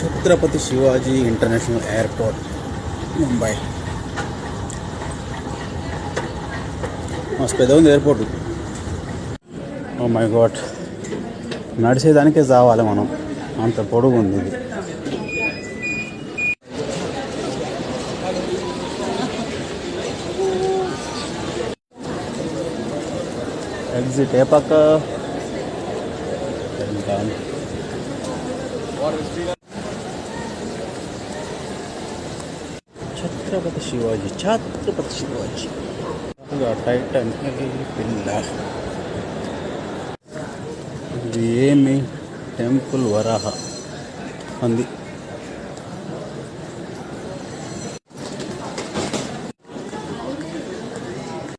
Chhatrapati Shivaji international airport Mumbai. మస్తు పెద్ద ఉంది ఎయిర్పోర్ట్. Oh my god. నడిచేదానికే చావాలి మనం. అంత పొడుగు ఉంది ఇది. ఎగ్జిట్ ఏ పక్క? ఇంకా ఛత్రపతి శివాజీ ఛత్రపతి శివాజీ టైటన్ పిల్ల ఇది ఏమి టెంపుల్ వరాహ ఉంది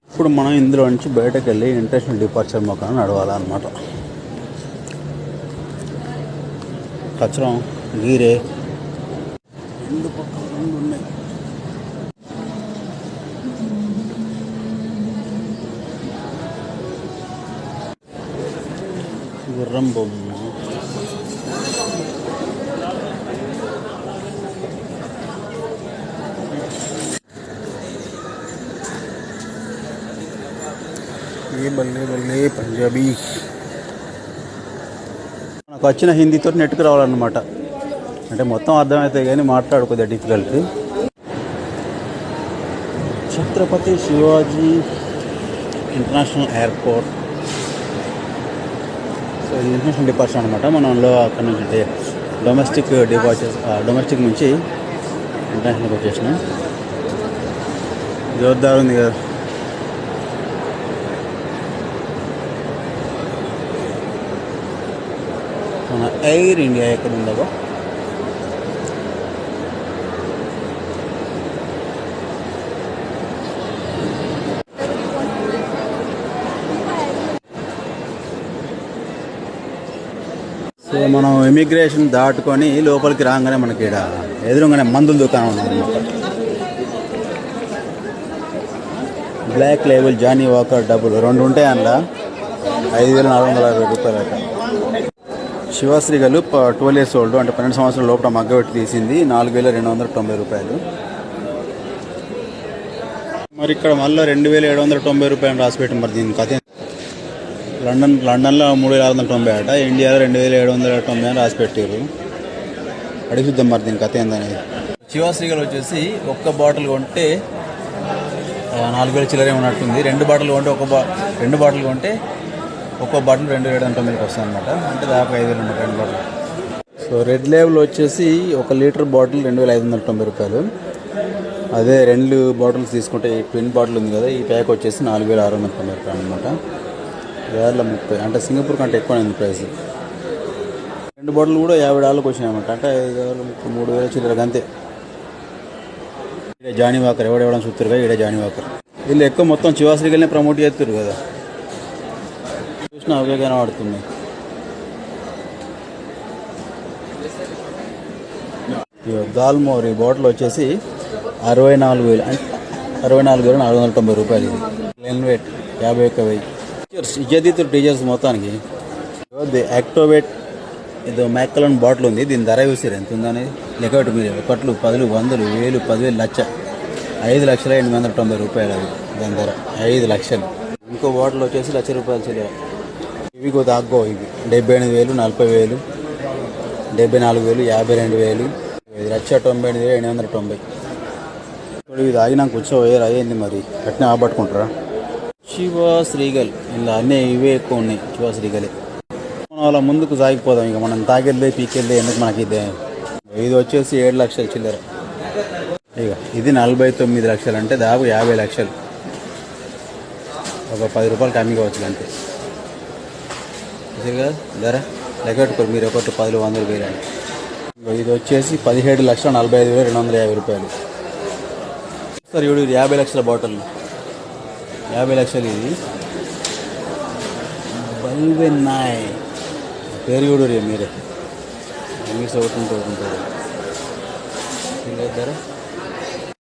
ఇప్పుడు మనం ఇందులో నుంచి బయటకు వెళ్ళి ఇంటర్నేషనల్ డిపార్చర్ మొక్కను నడవాలన్నమాట. కచ్చరం గీరే రెండు పక్కల రెండు ఉన్నాయి. గుర్రం బొమ్మ. ఏ బల్లే బల్లే పంజాబీ. నాకు వచ్చిన హిందీతో నెట్కి రావాలన్నమాట. అంటే మొత్తం అర్థమవుతాయి కానీ మాట్లాడుకోదా difficult Chhatrapati Shivaji international airport. International departure అనమాట మనంలో అక్కడ నుంచి అంటే డొమెస్టిక్ డిపార్చర్ డొమెస్టిక్ నుంచి ఇంటర్నేషనల్కి వచ్చేసినాం జోర్దార్ ఉంది కదా. మన ఎయిర్ ఇండియా ఎక్కడ ఉందో సో మనం ఇమిగ్రేషన్ దాటుకొని లోపలికి రాగానే మనకి ఇక్కడ ఎదురుగానే మందుల దుకాణం ఉందన్నమాట బ్లాక్ లేబుల్ జానీ వాకర్ డబ్బులు రెండు ఉంటాయి అందులో. ఐదు వేల నాలుగు వందల అరవై రూపాయలట శివశ్రీ గలు ట్వెల్వ్ ఇయర్స్ ఓల్డ్ అంటే పన్నెండు సంవత్సరాల లోపల మగ్గబెట్టి తీసింది నాలుగు వేల రెండు వందల తొంభై రూపాయలు. మరి ఇక్కడ మళ్ళీ రెండు వేల ఏడు వందల తొంభై రూపాయలు రాసిపెట్టి మరి దీని కథ లండన్ లండన్లో మూడు వేల ఆరు వందల తొంభై అట ఇండియాలో రెండు వేల ఏడు వందల తొంభై అని రాసి పెట్టారు అడిగి చూద్దాం మరి దీని కథ ఏందనేది శివశ్రీగలు వచ్చేసి ఒక్క బాటిల్ కొంటే నాలుగు వేల చిల్లర ఉన్నట్టుంది రెండు బాటిల్ కొంటే ఒక బా రెండు బాటిల్ కొంటే ఒక్కో బాటిల్ రెండు వేల ఏడు వందల తొమ్మిదికి వస్తుంది అనమాట అంటే దాదాపు ఐదు వేలు రెండు బాటిల్. సో రెడ్ లేబుల్ వచ్చేసి ఒక లీటర్ బాటిల్ రెండు వేల ఐదు వందల తొంభై రూపాయలు. అదే రెండు బాటిల్స్ తీసుకుంటే ఈ ట్విన్ బాటిల్ ఉంది కదా ఈ ప్యాక్ వచ్చేసి నాలుగు వేల ఆరు వందల తొంభై రూపాయలు అనమాట వేల ముప్పై అంటే సింగపూర్ కంటే ఎక్కువ ఉంది ప్రైస్. రెండు బాటిల్ కూడా యాభై డాలర్కి వచ్చినాయన్నమాట. అంటే ఐదు వేల ముప్పై మూడు వేల చిల్లరకు అంతే ఈడే జానీ వాకర్ ఎవడెవడం చూస్తారు ఈడే జానీ వాకర్. వీళ్ళు ఎక్కువ మొత్తం చివాశ్రీగల్నే ప్రమోట్ చేస్తారు కదా. చూసిన అవే కనబడుతుంది ఇగో దాల్మోర్ ఈ బాటిల్ వచ్చేసి అరవై నాలుగు వేలు అంటే అరవై నాలుగు వేల నాలుగు వందల తొంభై రూపాయలు ఇది. లెన్ వెయిట్ యాభై ఒక్క వెయ్యి. టీచర్స్ టీచర్స్ మొత్తానికి ఇది యాక్టోవేట్ ఏదో మ్యాక్కలన్ బాటిల్ ఉంది దీని ధర చూసారు ఎంత ఉందనేది లెక్క మీరు ఒకట్లు పదులు వందలు వేలు పదివేలు లక్ష. ఐదు లక్షల ఎనిమిది వందల తొంభై రూపాయలు అది దాని ధర. ఐదు లక్షలు. ఇంకో బాటిల్ వచ్చేసి లక్ష రూపాయలు చిల్లర ఇవి కొద్ది ఆగ్గో ఇవి. డెబ్బై ఎనిమిది వేలు నలభై వేలు. డెబ్బై నాలుగు వేలు యాభై రెండు వేలు. ఐదు లక్ష తొంభై ఎనిమిది వేలు ఎనిమిది వందల తొంభై. ఇప్పుడు ఇది ఆగినాక కూర్చోపోయారు అయ్యింది మరి? అట్నే ఆపట్టుకుంటారా? శివ శ్రీగల్. ఇలా అన్నీ ఇవే ఎక్కువ ఉన్నాయి శివ శ్రీగలే. మనం అలా ముందుకు సాగిపోదాం ఇక మనం తాగెళ్ళే పీకెళ్ళే ఎందుకు మనకి ఇది? ఇది వచ్చేసి ఏడు లక్షలు చిల్లర. ఇక ఇది నలభై తొమ్మిది లక్షలు అంటే దాదాపు యాభై లక్షలు. ఒక పది రూపాయలు కమ్మిగా కావచ్చు అంతే కదా ధర? లెక్కట్టుకోరు మీరు ఒకటి పది వందలు వేలు అని. ఇది వచ్చేసి పదిహేడు లక్షల నలభై ఐదు వేల రెండు వందల యాభై రూపాయలు. సార్ ఇప్పుడు యాభై లక్షల బాటిల్ యాభై లక్షలు ఇది. బల్వెన్నాయ్ పేరు చూడరు మీరే. ఇంగ్లీష్ ఒకటి ఉంటుంది ఉంటుంది ధర